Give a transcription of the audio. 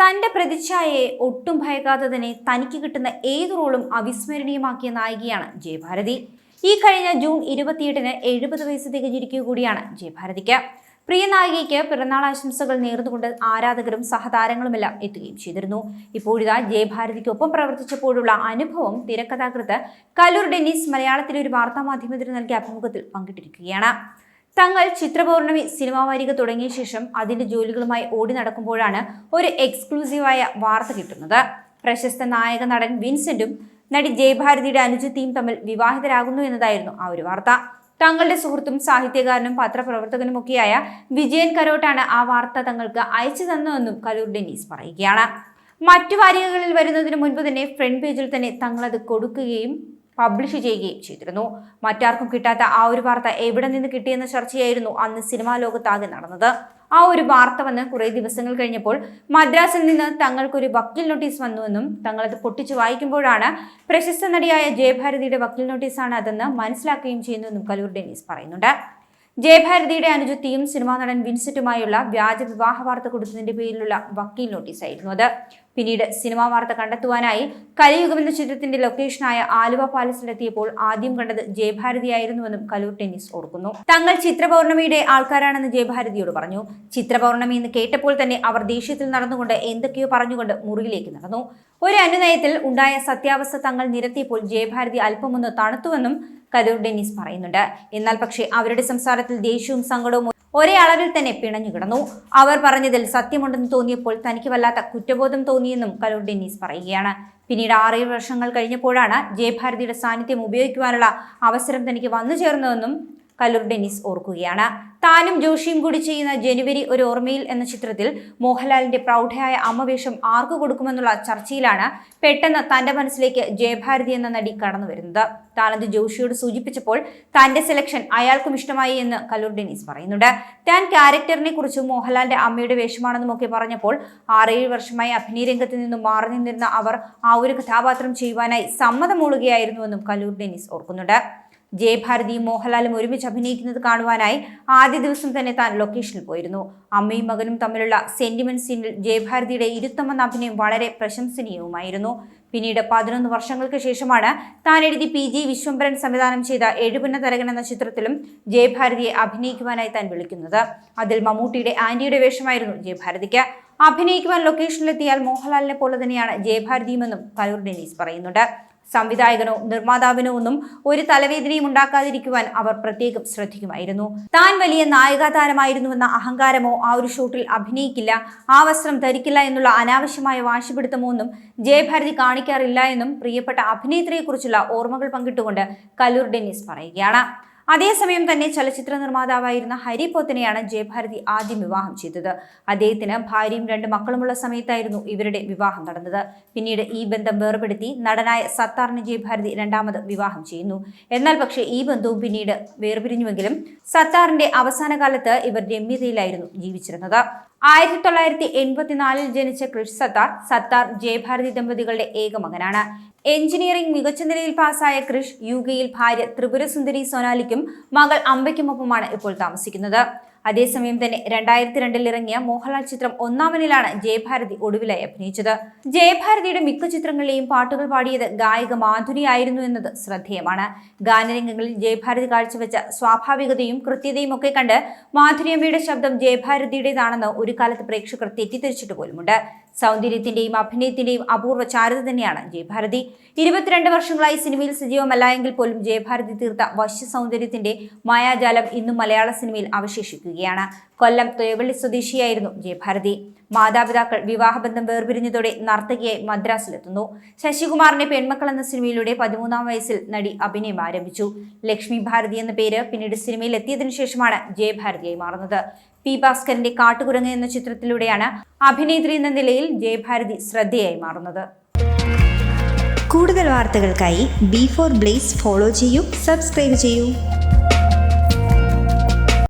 തന്റെ പ്രതിച്ഛായയെ ഒട്ടും ഭയക്കാതെ തന്നെ തനിക്ക് കിട്ടുന്ന ഏത് റോളും അവിസ്മരണീയമാക്കിയ നായികയാണ് ജയഭാരതി. ഈ കഴിഞ്ഞ ജൂൺ ഇരുപത്തിയെട്ടിന് എഴുപത് വയസ്സ് തികഞ്ഞിരിക്കുക കൂടിയാണ് ജയഭാരതിക്ക്. പ്രിയ നായികയ്ക്ക് പിറന്നാൾ ആശംസകൾ നേർന്നുകൊണ്ട് ആരാധകരും സഹതാരങ്ങളുമെല്ലാം എത്തുകയും ചെയ്തിരുന്നു. ഇപ്പോഴിതാ ജയഭാരതിക്കൊപ്പം പ്രവർത്തിച്ചപ്പോഴുള്ള അനുഭവം തിരക്കഥാകൃത്ത് കലൂർ ഡെന്നിസ് മലയാളത്തിലെ ഒരു വാർത്താമാധ്യമത്തിന് നൽകിയ അഭിമുഖത്തിൽ പങ്കിട്ടിരിക്കുകയാണ്. തങ്ങൾ ചിത്രപൗർണമി സിനിമാ വാരിക തുടങ്ങിയ ശേഷം അതിന്റെ ജോലികളുമായി ഓടി നടക്കുമ്പോഴാണ് ഒരു എക്സ്ക്ലൂസീവായ വാർത്ത കിട്ടുന്നത്. പ്രശസ്ത നായക നടൻ വിൻസെന്റും നടി ജയഭാരതിയുടെ അനുജത്തിയും തമ്മിൽ വിവാഹിതരാകുന്നു എന്നതായിരുന്നു ആ ഒരു വാർത്ത. തങ്ങളുടെ സുഹൃത്തും സാഹിത്യകാരനും പത്രപ്രവർത്തകനുമൊക്കെയായ വിജയൻ കരോട്ടാണ് ആ വാർത്ത തങ്ങൾക്ക് അയച്ചു തന്നതെന്നും കരൂർ ഡെന്നീസ് പറയുകയാണ്. മറ്റു വാരികകളിൽ വരുന്നതിന് മുൻപ് തന്നെ ഫ്രണ്ട് പേജിൽ തന്നെ തങ്ങളത് കൊടുക്കുകയും പബ്ലിഷ് ചെയ്യുകയും ചെയ്തിരുന്നു. മറ്റാർക്കും കിട്ടാത്ത ആ ഒരു വാർത്ത എവിടെ നിന്ന് കിട്ടിയെന്ന ചർച്ചയായിരുന്നു അന്ന് സിനിമാ ലോകത്താകെ നടന്നത്. ആ ഒരു വാർത്ത വന്ന് കുറേ ദിവസങ്ങൾ കഴിഞ്ഞപ്പോൾ മദ്രാസിൽ നിന്ന് തങ്ങൾക്കൊരു വക്കീൽ നോട്ടീസ് വന്നുവെന്നും തങ്ങളത് പൊട്ടിച്ചു വായിക്കുമ്പോഴാണ് പ്രശസ്ത നടിയായ ജയഭാരതിയുടെ വക്കീൽ നോട്ടീസാണ് അതെന്ന് മനസ്സിലാക്കുകയും ചെയ്യുന്നുവെന്നും കലൂർ ഡെന്നീസ് പറയുന്നുണ്ട്. ജയഭാരതിയുടെ അനുജത്തിയും സിനിമാ നടൻ വിൻസെറ്റുമായുള്ള വ്യാജ വിവാഹ വാർത്ത കൊടുത്തതിന്റെ പേരിലുള്ള വക്കീൽ നോട്ടീസായിരുന്നു അത്. പിന്നീട് സിനിമാ വാർത്ത കണ്ടെത്തുവാനായി കലിയുഗം എന്ന ചിത്രത്തിന്റെ ലൊക്കേഷനായ ആലുവ പാലസിലെത്തിയപ്പോൾ ആദ്യം കണ്ടത് ജയഭാരതിയായിരുന്നുവെന്നും കലൂർ ടെന്നീസ് ഓർക്കുന്നു. തങ്ങൾ ചിത്രപൗർണമിയുടെ ആൾക്കാരാണെന്ന് ജയഭാരതിയോട് പറഞ്ഞു. ചിത്രപൗർണമി എന്ന് കേട്ടപ്പോൾ തന്നെ അവർ ദേഷ്യത്തിൽ നടന്നുകൊണ്ട് എന്തൊക്കെയോ പറഞ്ഞുകൊണ്ട് മുറിയിലേക്ക് നടന്നു. ഒരു അനുനയത്തിൽ ഉണ്ടായ സത്യാവസ്ഥ തങ്ങൾ നിരത്തിയപ്പോൾ ജയഭാരതി അല്പമൊന്ന് തണുത്തുവെന്നും കലൂർ ഡെന്നീസ് പറയുന്നുണ്ട്. എന്നാൽ പക്ഷേ അവരുടെ സംസാരത്തിൽ ദേഷ്യവും സങ്കടവും ഒരേ അളവിൽ തന്നെ പിണഞ്ഞു കിടന്നു. അവർ പറഞ്ഞതിൽ സത്യമുണ്ടെന്ന് തോന്നിയപ്പോൾ തനിക്ക് വല്ലാത്ത കുറ്റബോധം തോന്നിയെന്നും കലൂർ ഡെന്നീസ് പറയുകയാണ്. പിന്നീട് ആറേഴ് വർഷങ്ങൾ കഴിഞ്ഞപ്പോഴാണ് ജയഭാരതിയുടെ സാന്നിധ്യം ഉപയോഗിക്കുവാനുള്ള അവസരം തനിക്ക് വന്നു ചേർന്നതെന്നും കല്ലൂർ ഡെന്നിസ് ഓർക്കുകയാണ്. താനും ജോഷിയും കൂടി ചെയ്യുന്ന ജനുവരി ഒരു ഓർമ്മയിൽ എന്ന ചിത്രത്തിൽ മോഹൻലാലിന്റെ പ്രൗഢയായ അമ്മവേഷം ആർക്കു കൊടുക്കുമെന്നുള്ള ചർച്ചയിലാണ് പെട്ടെന്ന് തന്റെ മനസ്സിലേക്ക് ജയഭാരതി എന്ന നടി കടന്നു വരുന്നത്. താനത് ജോഷിയോട് സൂചിപ്പിച്ചപ്പോൾ തന്റെ സെലക്ഷൻ അയാൾക്കും ഇഷ്ടമായി എന്ന് കല്ലൂർ ഡെന്നീസ് പറയുന്നുണ്ട്. താൻ ക്യാരക്ടറിനെ കുറിച്ചും മോഹൻലാലിന്റെ അമ്മയുടെ വേഷമാണെന്നും ഒക്കെ പറഞ്ഞപ്പോൾ ആറേഴ് വർഷമായി അഭിനയ രംഗത്ത് നിന്നും മാറി നിന്നിരുന്ന അവർ ആ ഒരു കഥാപാത്രം ചെയ്യുവാനായി സമ്മതമൂളുകയായിരുന്നുവെന്നും കല്ലൂർ ഡെന്നീസ് ഓർക്കുന്നുണ്ട്. ജയഭാരതിയും മോഹൻലാലും ഒരുമിച്ച് അഭിനയിക്കുന്നത് കാണുവാനായി ആദ്യ ദിവസം തന്നെ താൻ ലൊക്കേഷനിൽ പോയിരുന്നു. അമ്മയും മകനും തമ്മിലുള്ള സെന്റിമെന്റ് സീനിൽ ജയഭാരതിയുടെ ഇരുത്തമെന്ന അഭിനയം വളരെ പ്രശംസനീയവുമായിരുന്നു. പിന്നീട് പതിനൊന്ന് വർഷങ്ങൾക്ക് ശേഷമാണ് താൻ എഴുതി പി ജി വിശ്വംഭരൻ സംവിധാനം ചെയ്ത എഴുപുന്ന തരകൻ എന്ന ചിത്രത്തിലും ജയഭാരതിയെ അഭിനയിക്കുവാനായി താൻ വിളിക്കുന്നത്. അതിൽ മമ്മൂട്ടിയുടെ ആന്റിയുടെ വേഷമായിരുന്നു ജയഭാരതിക്ക്. അഭിനയിക്കുവാൻ ലൊക്കേഷനിലെത്തിയാൽ മോഹൻലാലിനെ പോലെ തന്നെയാണ് ജയഭാരതിയുമെന്നും കലൂർ ഡെനീസ് പറയുന്നുണ്ട്. സംവിധായകനോ നിർമ്മാതാവിനോ ഒന്നും ഒരു തലവേദനയും ഉണ്ടാക്കാതിരിക്കുവാൻ അവർ പ്രത്യേകം ശ്രദ്ധിക്കുമായിരുന്നു. താൻ വലിയ നായികാ താരമായിരുന്നുവെന്ന അഹങ്കാരമോ ആ ഒരു ഷൂട്ടിൽ അഭിനയിക്കില്ല ആ വസ്ത്രം ധരിക്കില്ല എന്നുള്ള അനാവശ്യമായ വാശിപിടുത്തമോ ഒന്നും ജയഭാരതി കാണിക്കാറില്ല എന്നും പ്രിയപ്പെട്ട അഭിനേത്രിയെക്കുറിച്ചുള്ള ഓർമ്മകൾ പങ്കിട്ടുകൊണ്ട് കല്ലൂർ ഡെന്നിസ് പറയുകയാണ്. അതേസമയം തന്നെ ചലച്ചിത്ര നിർമ്മാതാവായിരുന്ന ഹരി പോത്തനെയാണ് ജയഭാരതി ആദ്യം വിവാഹം ചെയ്തത്. അദ്ദേഹത്തിന് ഭാര്യയും രണ്ട് മക്കളുമുള്ള സമയത്തായിരുന്നു ഇവരുടെ വിവാഹം നടന്നത്. പിന്നീട് ഈ ബന്ധം വേർപെടുത്തി നടനായ സത്താറിന് ജയഭാരതി രണ്ടാമത് വിവാഹം ചെയ്യുന്നു. എന്നാൽ പക്ഷേ ഈ ബന്ധവും പിന്നീട് വേർപിരിഞ്ഞുവെങ്കിലും സത്താറിന്റെ അവസാന കാലത്ത് ഇവർ രമ്യതയിലായിരുന്നു ജീവിച്ചിരുന്നത്. ആയിരത്തി തൊള്ളായിരത്തി എൺപത്തിനാലിൽ ജനിച്ച ക്രിഷ് സത്താർ സത്താർ ജയഭാരതി ദമ്പതികളുടെ ഏക മകനാണ്. എഞ്ചിനീയറിംഗ് മികച്ച നിലയിൽ പാസായ ക്രിഷ് യു കെയിൽ ഭാര്യ ത്രിപുരസുന്ദരി സോനാലിക്കും മകൾ അമ്പയ്ക്കുമൊപ്പമാണ് ഇപ്പോൾ താമസിക്കുന്നത്. അതേസമയം തന്നെ രണ്ടായിരത്തി രണ്ടിൽ ഇറങ്ങിയ മോഹൻലാൽ ചിത്രം ഒന്നാമനിലാണ് ജയഭാരതി ഒടുവിലായി അഭിനയിച്ചത്. ജയഭാരതിയുടെ മിക്ക ചിത്രങ്ങളിലെയും പാട്ടുകൾ പാടിയത് ഗായിക മാധുരി ആയിരുന്നു എന്നത് ശ്രദ്ധേയമാണ്. ഗാനരംഗങ്ങളിൽ ജയഭാരതി കാഴ്ചവെച്ച സ്വാഭാവികതയും കൃത്യതയും ഒക്കെ കണ്ട് മാധുര്യമ്മയുടെ ശബ്ദം ജയഭാരതിയുടേതാണെന്ന് ഒരു കാലത്ത് പ്രേക്ഷകർ തെറ്റിദ്ധരിച്ചിട്ട് പോലുമുണ്ട്. സൗന്ദര്യത്തിന്റെയും അഭിനയത്തിന്റെയും അപൂർവ ചാരുത തന്നെയാണ് ജയഭാരതി. ഇരുപത്തിരണ്ട് വർഷങ്ങളായി സിനിമയിൽ സജീവമല്ല എങ്കിൽ പോലും ജയഭാരതി തീർത്ത വശ്യ സൗന്ദര്യത്തിന്റെ മായാജാലം ഇന്നും മലയാള സിനിമയിൽ അവശേഷിക്കുകയാണ്. കൊല്ലം തൊയവള്ളി സ്വദേശിയായിരുന്നു ജയഭാരതി. മാതാപിതാക്കൾ വിവാഹബന്ധം വേർപിരിഞ്ഞതോടെ നർത്തകിയായി മദ്രാസിലെത്തുന്നു. ശശികുമാറിന്റെ പെൺമക്കൾ എന്ന സിനിമയിലൂടെ പതിമൂന്നാം വയസ്സിൽ നടി അഭിനയം ആരംഭിച്ചു. ലക്ഷ്മി ഭാരതി എന്ന പേര് പിന്നീട് സിനിമയിൽ എത്തിയതിനു ശേഷമാണ് ജയഭാരതിയായി മാറുന്നത്. പി ഭാസ്കറിന്റെ കാട്ടുകുരങ്ങ് എന്ന ചിത്രത്തിലൂടെയാണ് അഭിനേത്രി എന്ന നിലയിൽ ജയഭാരതി ശ്രദ്ധയായി മാറുന്നത്. കൂടുതൽ വാർത്തകൾക്കായി ബി ഫോർ ബ്ലേസ് ഫോളോ ചെയ്യൂ സബ്സ്ക്രൈബ് ചെയ്യൂ.